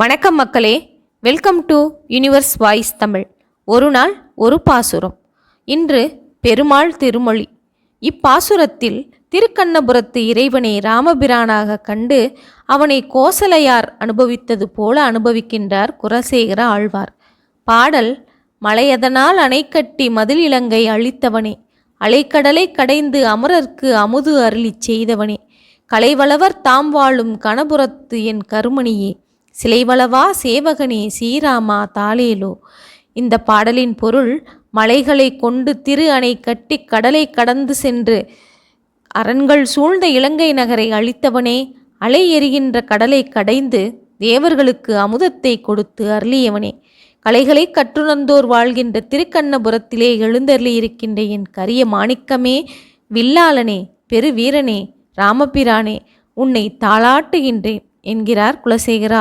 வணக்கம் மக்களே. Welcome to universe voice Tamil ஒரு நாள் ஒரு பாசுரம். இன்று பெருமாள் திருமொழி. இப்பாசுரத்தில் திருக்கண்ணபுரத்து இறைவனை ராமபிரானாக கண்டு அவனை கோசலையார் அனுபவித்தது போல அனுபவிக்கின்றார் குலசேகர ஆழ்வார். பாடல் மலையதனால் அணைக்கட்டி மதில் இலங்கை அழித்தவனே அலைக்கடலை கடைந்து அமரர்க்கு அமுது அருளிச் செய்தவனே கலைவளவர் தாம் வாழும் கணபுரத்து என் கருமணியே சிலைவளவா சேவகனே சீராமா தாளேலோ? இந்த பாடலின் பொருள் மலைகளை கொண்டு திரு அணை கட்டி கடலை கடந்து சென்று அரண்கள் சூழ்ந்த இலங்கை நகரை அழித்தவனே அலை எறிகின்ற கடலை கடைந்து தேவர்களுக்கு அமுதத்தை கொடுத்து அருளியவனே. கலைகளை கற்றுணர்ந்தோர் வாழ்கின்ற திருக்கண்ணபுரத்திலே எழுந்தருளியிருக்கின்ற என் கரிய மாணிக்கமே வில்லாளனே பெருவீரனே ராமபிரானே உன்னை தாளாட்டுகின்றேன் என்கிறார் குலசேகர